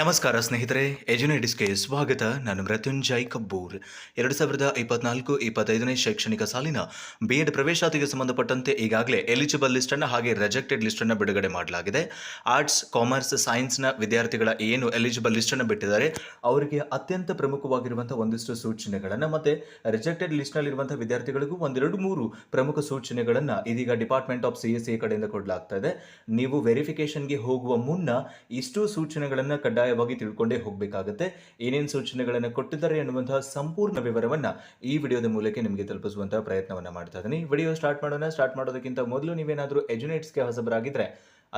ನಮಸ್ಕಾರ ಸ್ನೇಹಿತರೆ ಎಜುನೇಟಿಸ್ಗೆ ಸ್ವಾಗತ. ನಾನು ಮೃತ್ಯುಂಜಯ್ ಕಬ್ಬೂರ್. ಎರಡು ಸಾವಿರದ ಇಪ್ಪತ್ನಾಲ್ಕು ಇಪ್ಪತ್ತೈದನೇ ಶೈಕ್ಷಣಿಕ ಸಾಲಿನ ಬಿ ಎಡ್ ಪ್ರವೇಶಾತಿಗೆ ಸಂಬಂಧಪಟ್ಟಂತೆ ಈಗಾಗಲೇ ಎಲಿಜಿಬಲ್ ಲಿಸ್ಟನ್ನು ಹಾಗೆ ರಿಜೆಕ್ಟೆಡ್ ಲಿಸ್ಟನ್ನು ಬಿಡುಗಡೆ ಮಾಡಲಾಗಿದೆ. ಆರ್ಟ್ಸ್ ಕಾಮರ್ಸ್ ಸೈನ್ಸ್ನ ವಿದ್ಯಾರ್ಥಿಗಳ ಏನು ಎಲಿಜಿಬಲ್ ಲಿಸ್ಟನ್ನು ಬಿಟ್ಟಿದ್ದಾರೆ, ಅವರಿಗೆ ಅತ್ಯಂತ ಪ್ರಮುಖವಾಗಿರುವಂಥ ಒಂದಿಷ್ಟು ಸೂಚನೆಗಳನ್ನು ಮತ್ತು ರಿಜೆಕ್ಟೆಡ್ ಲಿಸ್ಟ್ನಲ್ಲಿರುವಂಥ ವಿದ್ಯಾರ್ಥಿಗಳಿಗೂ ಒಂದೆರಡು ಮೂರು ಪ್ರಮುಖ ಸೂಚನೆಗಳನ್ನು ಇದೀಗ department of C S C ಕಡೆಯಿಂದ ಕೊಡಲಾಗ್ತಾ ನೀವು ವೆರಿಫಿಕೇಷನ್ಗೆ ಹೋಗುವ ಮುನ್ನ ಇಷ್ಟು ಸೂಚನೆಗಳನ್ನು ಕಡ್ಡಾಯವಾಗಿ ತಿಳ್ಕೊಂಡೇ ಹೋಗಬೇಕಾಗುತ್ತೆ. ಏನೇನು ಸೂಚನೆಗಳನ್ನು ಕೊಟ್ಟಿದ್ದಾರೆ ಎನ್ನುವಂತಹ ಸಂಪೂರ್ಣ ವಿವರವನ್ನ ಈ ವಿಡಿಯೋದ ಮೂಲಕ ನಿಮಗೆ ತಲುಪಿಸುವಂತಹ ಪ್ರಯತ್ನವನ್ನ ಮಾಡ್ತಾ ಇದ್ದೀನಿ. ವಿಡಿಯೋ ಸ್ಟಾರ್ಟ್ ಮಾಡೋಣ. ಸ್ಟಾರ್ಟ್ ಮಾಡೋದಕ್ಕಿಂತ ಮೊದಲು ನೀವೇನಾದರೂ ಎಜುನೇಟ್ಸ್ಗೆ ಹೊಸಬರಾಗಿದ್ರೆ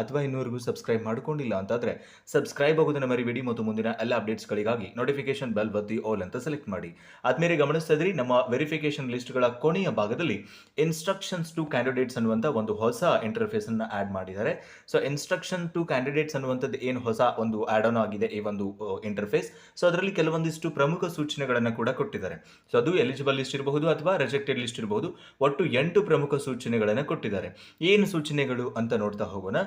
ಅಥವಾ ಇನ್ನೂವರೆಗೂ ಸಬ್ಸ್ಕ್ರೈಬ್ ಮಾಡ್ಕೊಂಡಿಲ್ಲ ಅಂತಾದರೆ ಸಬ್ಸ್ಕ್ರೈಬ್ ಆಗೋದನ್ನು ಮರಿಬೇಡಿ ಮತ್ತು ಮುಂದಿನ ಎಲ್ಲ ಅಪ್ಡೇಟ್ಸ್ಗಳಿಗಾಗಿ ನೋಟಿಫಿಕೇಶನ್ ಬೆಲ್ ಒತ್ತಿ ಆಲ್ ಅಂತ ಸೆಲೆಕ್ಟ್ ಮಾಡಿ. ಆದ್ಮೇಲೆ ಗಮನಿಸ್ತಾ ನಮ್ಮ ವೆರಿಫಿಕೇಶನ್ ಲಿಸ್ಟ್ಗಳ ಕೊನೆಯ ಭಾಗದಲ್ಲಿ ಇನ್ಸ್ಟ್ರಕ್ಷನ್ಸ್ ಟು ಕ್ಯಾಂಡಿಡೇಟ್ಸ್ ಅನ್ನುವಂಥ ಒಂದು ಹೊಸ ಇಂಟರ್ಫೇಸ್ ಅನ್ನು ಆಡ್ ಮಾಡಿದ್ದಾರೆ. ಸೊ ಇನ್ಸ್ಟ್ರಕ್ಷನ್ ಟು ಕ್ಯಾಂಡಿಡೇಟ್ಸ್ ಅನ್ನುವಂಥದ್ದು ಏನು ಹೊಸ ಒಂದು ಆಡ್ ಆನ್ ಆಗಿದೆ ಈ ಒಂದು ಇಂಟರ್ಫೇಸ್ ಸೊ ಅದರಲ್ಲಿ ಕೆಲವೊಂದಿಷ್ಟು ಪ್ರಮುಖ ಸೂಚನೆಗಳನ್ನು ಕೂಡ ಕೊಟ್ಟಿದ್ದಾರೆ. ಸೊ ಅದು ಎಲಿಜಿಬಲ್ ಲಿಸ್ಟ್ ಇರಬಹುದು ಅಥವಾ ರಿಜೆಕ್ಟೆಡ್ ಲಿಸ್ಟ್ ಇರಬಹುದು. ಒಟ್ಟು ಎಂಟು ಪ್ರಮುಖ ಸೂಚನೆಗಳನ್ನು ಕೊಟ್ಟಿದ್ದಾರೆ. ಏನು ಸೂಚನೆಗಳು ಅಂತ ನೋಡ್ತಾ ಹೋಗೋಣ.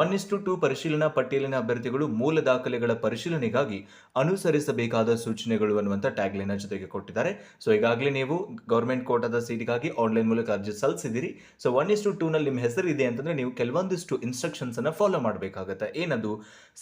ಒನ್ ಇಸ್ಟು ಟು ಪರಿಶೀಲನಾ ಪಟ್ಟಿಯಲ್ಲಿನ ಅಭ್ಯರ್ಥಿಗಳು ಮೂಲ ದಾಖಲೆಗಳ ಪರಿಶೀಲನೆಗಾಗಿ ಅನುಸರಿಸಬೇಕಾದ ಸೂಚನೆಗಳು ಅನ್ನುವಂಥ ಟ್ಯಾಗ್ಲೈನ್ ಜೊತೆಗೆ ಕೊಟ್ಟಿದ್ದಾರೆ. ಸೊ ಈಗಾಗಲೇ ನೀವು ಗೌರ್ಮೆಂಟ್ ಕೋಟಾದ ಸೀಟಿಗಾಗಿ ಆನ್ಲೈನ್ ಮೂಲಕ ಅರ್ಜಿ ಸಲ್ಲಿಸಿದಿರಿ so one is to two ನಲ್ಲಿ ನಿಮ್ಮ ಹೆಸರು ಇದೆ ಅಂತಂದ್ರೆ ನೀವು ಕೆಲವೊಂದಿಷ್ಟು ಇನ್ಸ್ಟ್ರಕ್ಷನ್ಸ್ ಅನ್ನ ಫಾಲೋ ಮಾಡಬೇಕಾಗುತ್ತೆ. ಏನದು?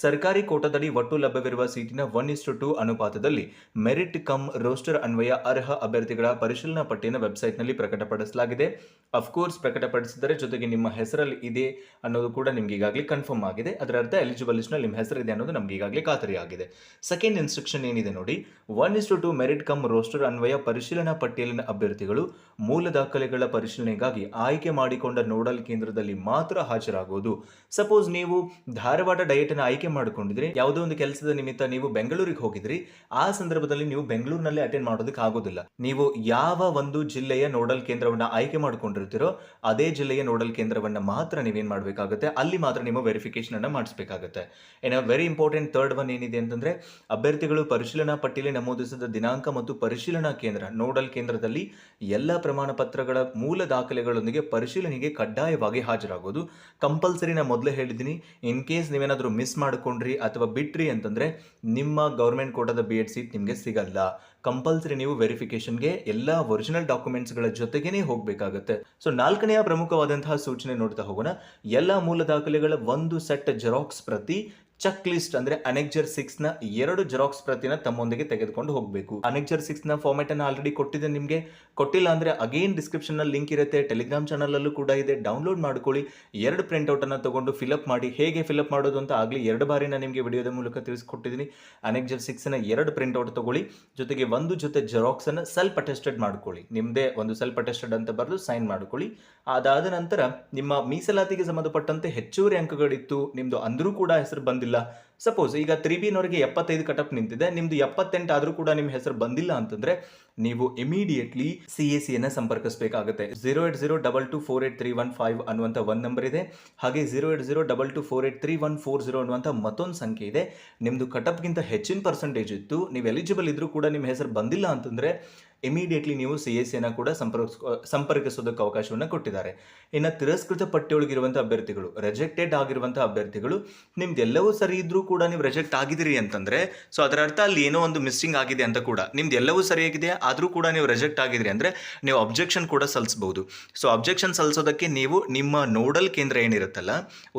ಸರ್ಕಾರಿ ಕೋಟಾದಡಿ ಒಟ್ಟು ಲಭ್ಯವಿರುವ ಸೀಟಿನ ಒನ್ ಇಸ್ಟು ಟು ಅನುಪಾತದಲ್ಲಿ ಮೆರಿಟ್ ಕಮ್ ರೋಸ್ಟರ್ ಅನ್ವಯ ಅರ್ಹ ಅಭ್ಯರ್ಥಿಗಳ ಪರಿಶೀಲನಾ ಪಟ್ಟಿಯನ್ನು ವೆಬ್ಸೈಟ್ನಲ್ಲಿ ಪ್ರಕಟಪಡಿಸಲಾಗಿದೆ. ಅಫ್ಕೋರ್ಸ್ ಪ್ರಕಟಪಡಿಸಿದರೆ ಜೊತೆಗೆ ನಿಮ್ಮ ಹೆಸರಲ್ಲಿ ಇದೆ ಅನ್ನೋದು ಕೂಡ ನಿಮ್ಗೆ ಈಗಾಗಲೇ ಕನ್ಫರ್ಮ್ ಆಗಿದೆ. ಅದರ ಅರ್ಥ ಎಲಿಜಿಬಲ್ ಲಿಸ್ಟ್ನಲ್ಲಿ ನಿಮ್ಮ ಹೆಸರಿದೆ ಅನ್ನೋದು ನಮಗೆ ಈಗಾಗಲೇ ಖಾತರಿಯಾಗಿದೆ ಸೆಕೆಂಡ್ ಇನ್ಸ್ಟ್ರಕ್ಷನ್ ಏನಿದೆ ನೋಡಿ. One is to two merit cum roster ಅನ್ವಯ ಪರಿಶೀಲನಾ ಪಟ್ಟಿಯಲ್ಲಿನ ಅಭ್ಯರ್ಥಿಗಳು ಮೂಲ ದಾಖಲೆಗಳ ಪರಿಶೀಲನೆಗಾಗಿ ಆಯ್ಕೆ ಮಾಡಿಕೊಂಡ ನೋಡಲ್ ಕೇಂದ್ರದಲ್ಲಿ ಮಾತ್ರ ಹಾಜರಾಗುವುದು. ಸಪೋಸ್ ನೀವು ಧಾರವಾಡ ಡಯೆಟ್ ಅನ್ನು ಆಯ್ಕೆ ಮಾಡಿಕೊಂಡಿದ್ರೆ, ಯಾವುದೋ ಒಂದು ಕೆಲಸದ ನಿಮಿತ್ತ ನೀವು ಬೆಂಗಳೂರಿಗೆ ಹೋಗಿದ್ರಿ. ಆ ಸಂದರ್ಭದಲ್ಲಿ ನೀವು ಬೆಂಗಳೂರಿನಲ್ಲಿ ಅಟೆಂಡ್ ಮಾಡೋದಕ್ಕೆ ಆಗೋದಿಲ್ಲ. ನೀವು ಯಾವ ಒಂದು ಜಿಲ್ಲೆಯ ನೋಡಲ್ ಕೇಂದ್ರವನ್ನ ಆಯ್ಕೆ ಮಾಡಿಕೊಂಡಿರ್ತೀರೋ, ಅದೇ ಜಿಲ್ಲೆಯ ನೋಡಲ್ ಕೇಂದ್ರವನ್ನ ಮಾತ್ರ ನೀವೇನ್ ಮಾಡಬೇಕಾಗುತ್ತೆ? ಅಲ್ಲಿ ನೀವು ವೆರಿಫಿಕೇಶನ್ ಅನ್ನ ಮಾಡಿಸಬೇಕಾಗುತ್ತೆ. ಏನ ವೆರಿ ಇಂಪಾರ್ಟೆಂಟ್ ಥರ್ಡ್ ಒನ್ ಏನಿದೆ ಅಂತಂದ್ರೆ, ಅಭ್ಯರ್ಥಿಗಳು ಪರಿಶೀಲನಾ ಪಟ್ಟಿಯಲ್ಲಿ ನಮೂದಿಸಿದ ದಿನಾಂಕ ಮತ್ತು ಪರಿಶೀಲನಾ ಕೇಂದ್ರ, ನೋಡಲ್ ಕೇಂದ್ರದಲ್ಲಿ ಎಲ್ಲ ಪ್ರಮಾಣ ಪತ್ರಗಳ ಮೂಲ ದಾಖಲೆಗಳೊಂದಿಗೆ ಪರಿಶೀಲನೆಗೆ ಕಡ್ಡಾಯವಾಗಿ ಹಾಜರಾಗೋದು. ಕಂಪಲ್ಸರಿ ನಾನು ಮೊದಲೇ ಹೇಳಿದ್ದೀನಿ. ಇನ್ ಕೇಸ್ ನೀವೇನಾದರೂ ಮಿಸ್ ಮಾಡ್ಕೊಂಡ್ರಿ ಅಥವಾ ಬಿಟ್ರಿ ಅಂತಂದ್ರೆ, ನಿಮ್ಮ ಗೌರ್ಮೆಂಟ್ ಕೋಟಾದ ಬಿ ಎಡ್ ಸೀಟ್ ನಿಮಗೆ ಸಿಗಲ್ಲ. ಕಂಪಲ್ಸರಿ ನೀವು ವೆರಿಫಿಕೇಶನ್ಗೆ ಎಲ್ಲ ಒರಿಜಿನಲ್ ಡಾಕ್ಯುಮೆಂಟ್ಸ್ಗಳ ಜೊತೆಗೇನೆ ಹೋಗಬೇಕಾಗುತ್ತೆ. ಸೊ ನಾಲ್ಕನೆಯ ಪ್ರಮುಖವಾದಂತಹ ಸೂಚನೆ ನೋಡ್ತಾ ಹೋಗೋಣ. ಎಲ್ಲ ಮೂಲ ದಾಖಲೆಗಳ ಒಂದು ಸೆಟ್ ಜೆರಾಕ್ಸ್ ಪ್ರತಿ ಚೆಕ್ ಲಿಸ್ಟ್ ಅಂದ್ರೆ ಅನೆಕ್ಜರ್ ಸಿಕ್ಸ್ನ ಎರಡು ಜೆರಾಕ್ಸ್ ಪ್ರತಿನ ತಮ್ಮೊಂದಿಗೆ ತೆಗೆದುಕೊಂಡು ಹೋಗಬೇಕು. ಅನೆಕ್ಜರ್ ಸಿಕ್ಸ್ನ ಫಾರ್ಮೆಟ್ ಅನ್ನು ಆಲ್ರೆಡಿ ಕೊಟ್ಟಿದೆ ನಿಮಗೆ. ಕೊಟ್ಟಿಲ್ಲ ಅಂದ್ರೆ ಅಗೇನ್ ಡಿಸ್ಕ್ರಿಪ್ಷನ್ನಲ್ಲಿ ಲಿಂಕ್ ಇರುತ್ತೆ ಟೆಲಿಗ್ರಾಮ್ ಚಾನಲ್ ಅಲ್ಲೂ ಕೂಡ ಇದೆ. ಡೌನ್ಲೋಡ್ ಮಾಡ್ಕೊಳ್ಳಿ. ಎರಡು ಪ್ರಿಂಟ್ಔಟ್ ಅನ್ನ ತಗೊಂಡು ಫಿಲಪ್ ಮಾಡಿ. ಹೇಗೆ ಫಿಲಪ್ ಮಾಡೋದು ಅಂತ ಆಗಲಿ ಎರಡು ಬಾರಿ ನಾನು ನಿಮಗೆ ವಿಡಿಯೋದ ಮೂಲಕ ತಿಳಿಸ್ಕೊಟ್ಟಿದ್ದೀನಿ ಅನೆಕ್ಜರ್ ಸಿಕ್ಸ್ನ ಎರಡು ಪ್ರಿಂಟ್ ಔಟ್ ತಗೊಳ್ಳಿ. ಜೊತೆಗೆ ಒಂದು ಜೊತೆ ಜೆರಾಕ್ಸ್ ಅನ್ನು ಸೆಲ್ಫ್ ಅಟೆಸ್ಟೆಡ್ ಮಾಡ್ಕೊಳ್ಳಿ. ನಿಮ್ಮದೇ ಒಂದು ಸೆಲ್ಫ್ ಅಟೆಸ್ಟೆಡ್ ಅಂತ ಬರೆದು ಸೈನ್ ಮಾಡ್ಕೊಳ್ಳಿ. ಅದಾದ ನಂತರ ನಿಮ್ಮ ಮೀಸಲಾತಿಗೆ ಸಂಬಂಧಪಟ್ಟಂತೆ ಹೆಚ್ಚುವರಿ ಅಂಕಗಳಿತ್ತು. ನಿಮ್ದು ಅಂದರೂ ಕೂಡ ಹೆಸರು ಬಂದಿಲ್ಲ. ಸಪೋಸ್ ಈಗ ತ್ರೀ ಬಿನವರಿಗೆ ಎಪ್ಪತ್ತೈದು ಕಟಪ್ ನಿಂತಿದೆ, ನಿಮ್ದು ಎಪ್ಪತ್ತೆಂಟು ಆದರೂ ಕೂಡ ನಿಮ್ಮ ಹೆಸರು ಬಂದಿಲ್ಲ ಅಂತಂದ್ರೆ ನೀವು ಇಮಿಡಿಯೇಟ್ಲಿ ಸಿ ಎ ಸಿಯನ್ನು ಸಂಪರ್ಕಿಸಬೇಕಾಗುತ್ತೆ. Zero eight zero double two four eight three one five ಅನ್ನುವಂಥ ಒಂದು ನಂಬರ್ ಇದೆ. ಹಾಗೆ zero eight zero double two four eight three one four zero ಅನ್ನುವಂಥ ಮತ್ತೊಂದು ಸಂಖ್ಯೆ ಇದೆ. ನಿಮ್ಮದು ಕಟಪ್ಗಿಂತ ಹೆಚ್ಚಿನ ಪರ್ಸೆಂಟೇಜ್ ಇತ್ತು. ನೀವು ಎಲಿಜಿಬಲ್ ಇದ್ರೂ ಕೂಡ ನಿಮ್ಮ ಹೆಸರು ಬಂದಿಲ್ಲ ಅಂತಂದ್ರೆ ಇಮಿಡಿಯೇಟ್ಲಿ ನೀವು ಸಿ ಎಸ್ ಸಿಯನ್ನು ಕೂಡ ಸಂಪರ್ಕ ಸಂಪರ್ಕಿಸೋದಕ್ಕೆ ಅವಕಾಶವನ್ನು ಕೊಟ್ಟಿದ್ದಾರೆ. ಇನ್ನು ತಿರಸ್ಕೃತ ಪಟ್ಟಿಯೊಳಗಿರುವಂಥ ಅಭ್ಯರ್ಥಿಗಳು ರಿಜೆಕ್ಟೆಡ್ ಆಗಿರುವಂಥ ಅಭ್ಯರ್ಥಿಗಳು, ನಿಮ್ದೆಲ್ಲವೂ ಸರಿ ಇದ್ದರೂ ಕೂಡ ನೀವು ರಿಜೆಕ್ಟ್ ಆಗಿದ್ದೀರಿ ಅಂತಂದರೆ, ಸೊ ಅದರ ಅರ್ಥ ಅಲ್ಲಿ ಏನೋ ಒಂದು ಮಿಸ್ಸಿಂಗ್ ಆಗಿದೆ ಅಂತ ಕೂಡ. ನಿಮ್ದೆಲ್ಲವೂ ಸರಿಯಾಗಿದೆ ಆದರೂ ಕೂಡ ನೀವು ರಿಜೆಕ್ಟ್ ಆಗಿದ್ರಿ ಅಂದರೆ ನೀವು ಅಬ್ಜೆಕ್ಷನ್ ಕೂಡ ಸಲ್ಲಿಸಬಹುದು. ಸೊ ಅಬ್ಜೆಕ್ಷನ್ ಸಲ್ಲಿಸೋದಕ್ಕೆ ನೀವು ನಿಮ್ಮ ನೋಡಲ್ ಕೇಂದ್ರ ಏನಿರುತ್ತಲ್ಲ,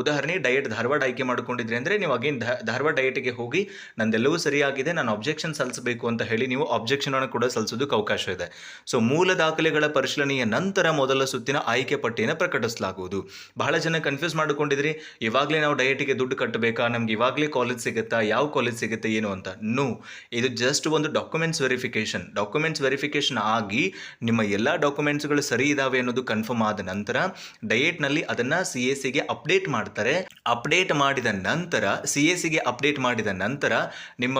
ಉದಾಹರಣೆ ಡಯಟ್ ಧಾರವಾಡ ಆಯ್ಕೆ ಮಾಡಿಕೊಂಡಿದ್ರಿ ಅಂದರೆ ನೀವು ಅಗೇನ್ ಧಾರವಾಡ ಡಯಟ್ಗೆ ಹೋಗಿ, ನಂದೆಲ್ಲವೂ ಸರಿಯಾಗಿದೆ ನಾನು ಅಬ್ಜೆಕ್ಷನ್ ಸಲ್ಲಿಸಬೇಕು ಅಂತ ಹೇಳಿ ನೀವು ಅಬ್ಜೆಕ್ಷನ್ ಅನ್ನು ಕೂಡ ಸಲ್ಲಿಸೋದಕ್ಕೆ ಅವಕಾಶ ಇದೆ. ಸೊ ಮೂಲ ದಾಖಲೆಗಳ ಪರಿಶೀಲನೆಯ ನಂತರ ಮೊದಲ ಸುತ್ತಿನ ಆಯ್ಕೆ ಪಟ್ಟಿಯನ್ನು ಪ್ರಕಟಿಸಲಾಗುವುದು. ಬಹಳ ಜನ ಕನ್ಫ್ಯೂಸ್ ಮಾಡಿಕೊಂಡಿದ್ರಿ, ಇವಾಗಲೇ ನಾವು ಡಯಟಿಗೆ ದುಡ್ಡು ಕಟ್ಟಬೇಕಾ? ನಮ್ಗೆ ಇವಾಗಲೇ ಕಾಲೇಜ್ ಸಿಗುತ್ತಾ? ಯಾವ ಕಾಲೇಜ್ ಸಿಗುತ್ತೆ, ಏನು ಅಂತ? ನೋ ಇದು ಜಸ್ಟ್ ಒಂದು ಡಾಕ್ಯುಮೆಂಟ್ಸ್ ವೆರಿಫಿಕೇಶನ್ ಡಾಕ್ಯುಮೆಂಟ್ಸ್ ವೆರಿಫಿಕೇಶನ್ ಆಗಿ ನಿಮ್ಮ ಎಲ್ಲ ಡಾಕ್ಯುಮೆಂಟ್ಸ್ಗಳು ಸರಿ ಇದಾವೆ ಅನ್ನೋದು ಕನ್ಫರ್ಮ್ ಆದ ನಂತರ ಡಯೇಟ್ನಲ್ಲಿ ಅದನ್ನ ಸಿ ಎ ಸಿಗೆ ಅಪ್ಡೇಟ್ ಮಾಡ್ತಾರೆ. ಅಪ್ಡೇಟ್ ಮಾಡಿದ ನಂತರ ಸಿ ಎ ಸಿಗೆ ಅಪ್ಡೇಟ್ ಮಾಡಿದ ನಂತರ ನಿಮ್ಮ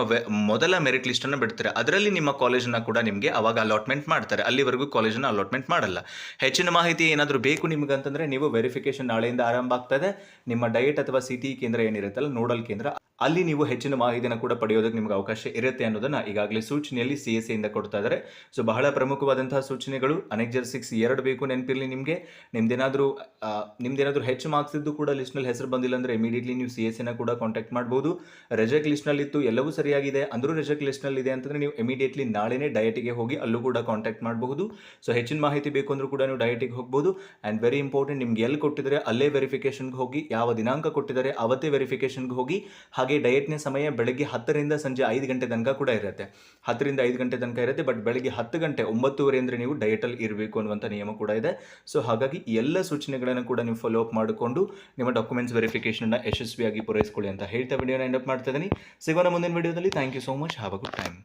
ಮೊದಲ ಮೆರಿಟ್ ಲಿಸ್ಟನ್ನು ಬಿಡ್ತಾರೆ. ಅದರಲ್ಲಿ ನಿಮ್ಮ ಕಾಲೇಜನ್ನು ಕೂಡ ನಿಮಗೆ ಅವಾಗ ಅಲಾಟ್ಮೆಂಟ್ ಮಾಡ್ತಾರೆ. ಅಲ್ಲಿವರೆಗೂ ಕಾಲೇಜನ್ನು ಅಲಾಟ್ಮೆಂಟ್ ಮಾಡಲ್ಲ. ಹೆಚ್ಚಿನ ಮಾಹಿತಿ ಏನಾದರೂ ಬೇಕು ನಿಮಗಂತಂದ್ರೆ ನೀವು ವೆರಿಫಿಕೇಶನ್ ನಾಳೆಯಿಂದ ಆರಂಭ ಆಗ್ತದೆ. ನಿಮ್ಮ ಡಯಟ್ ಅಥವಾ ಸಿ ಟಿ ಕೇಂದ್ರ ಏನಿರುತ್ತಲ್ಲ, ನೋಡಲ್ ಕೇಂದ್ರ ಅಲ್ಲಿ ನೀವು ಹೆಚ್ಚಿನ ಮಾಹಿತಿಯನ್ನು ಕೂಡ ಪಡೆಯೋದಕ್ಕೆ ನಿಮಗೆ ಅವಕಾಶ ಇರುತ್ತೆ ಅನ್ನೋದನ್ನ ಈಗಾಗಲೇ ಸೂಚನೆಯಲ್ಲಿ ಸಿ ಎಸ್ ಇಂದ ಕೊಡ್ತಾ ಇದ್ದಾರೆ ಸೊ ಬಹಳ ಪ್ರಮುಖವಾದಂತಹ ಸೂಚನೆಗಳು. ಅನೆಕ್ಜರ್ ಸಿಕ್ಸ್ ಎರಡು ಬೇಕು ನೆನಪಿರಲಿ ನಿಮಗೆ. ನಿಮ್ದೇನಾದರೂ ನಿಮ್ದೇನಾದರೂ ಹೆಚ್ಚು ಮಾರ್ಕ್ಸ್ ಇದ್ದು ಕೂಡ ಲಿಸ್ಟ್ನಲ್ಲಿ ಹೆಸರು ಬಂದಿಲ್ಲ ಅಂದರೆ ಇಮಿಡಿಯೇಟ್ಲಿ ನೀವು ಸಿ ಎಸ್ ಸಿನ ಕೂಡ ಕಾಂಟ್ಯಾಕ್ಟ್ ಮಾಡ್ಬೋದು. ರೆಜೆಕ್ಟ್ ಲಿಸ್ಟ್ನಲ್ಲಿ ಇತ್ತು, ಎಲ್ಲವೂ ಸರಿಯಾಗಿದೆ. ಅಂದರೂ ರೆಜೆಕ್ಟ್ ಲಿಸ್ಟ್ನಲ್ಲಿ ಇದೆ ಅಂತಂದ್ರೆ ನೀವು ಇಮಿಡಿಯೇಟ್ಲಿ ನಾಳೆನೇ ಡಯಟಿಗೆ ಹೋಗಿ ಅಲ್ಲೂ ಕೂಡ ಕಾಂಟ್ಯಾಕ್ಟ್ ಮಾಡಬಹುದು. ಸೊ ಹೆಚ್ಚಿನ ಮಾಹಿತಿ ಬೇಕು ಅಂದ್ರೂ ಕೂಡ ನೀವು ಡಯಟಿಗೆ ಹೋಗ್ಬೋದು. ಆ್ಯಂಡ್ ವೆರಿ ಇಂಪಾರ್ಟೆಂಟ್ ನಿಮ್ಗೆ ಎಲ್ಲಿ ಕೊಟ್ಟಿದ್ದಾರೆ, ಅಲ್ಲೇ ವೆರಿಫಿಕೇಷನ್ಗೆ ಹೋಗಿ, ಯಾವ ದಿನಾಂಕ ಕೊಟ್ಟಿದ್ದಾರೆ, ಅವತ್ತೇ ವೆರಿಫಿಕೇಷನ್ಗೆ ಹೋಗಿ ಹಾಗೆ ಡಯೆಟ್ನ ಸಮಯ ಬೆಳಗ್ಗೆ ಹತ್ತರಿಂದ ಸಂಜೆ ಐದು ಗಂಟೆ ತನಕ ಕೂಡ ಇರುತ್ತೆ. ಹತ್ತರಿಂದ ಐದು ಗಂಟೆ ತನಕ ಇರುತ್ತೆ ಬಟ್ ಬೆಳಗ್ಗೆ ಹತ್ತು ಗಂಟೆ ಒಂಬತ್ತುವರೆ ಅಂದರೆ ನೀವು ಡಯೆಟಲ್ಲಿ ಇರಬೇಕು ಅನ್ನುವಂಥ ನಿಯಮ ಕೂಡ ಇದೆ. ಸೊ ಹಾಗಾಗಿ ಎಲ್ಲ ಸೂಚನೆಗಳನ್ನು ಕೂಡ ನೀವು ಫಾಲೋ ಅಪ್ ಮಾಡಿಕೊಂಡು ನಿಮ್ಮ ಡಾಕ್ಯುಮೆಂಟ್ಸ್ ವೆರಿಫಿಕೇಷನ್ನ ಯಶಸ್ವಿಯಾಗಿ ಪೂರೈಸಿಕೊಳ್ಳಿ ಅಂತ ಹೇಳ್ತಾ ವಿಡಿಯೋನ ಎಂಡ್ ಅಪ್ ಮಾಡ್ತಾ ಇದ್ದೀನಿ ಸಿಗೋಣ ಮುಂದಿನ ವಿಡಿಯೋದಲ್ಲಿ thank you so much have a good time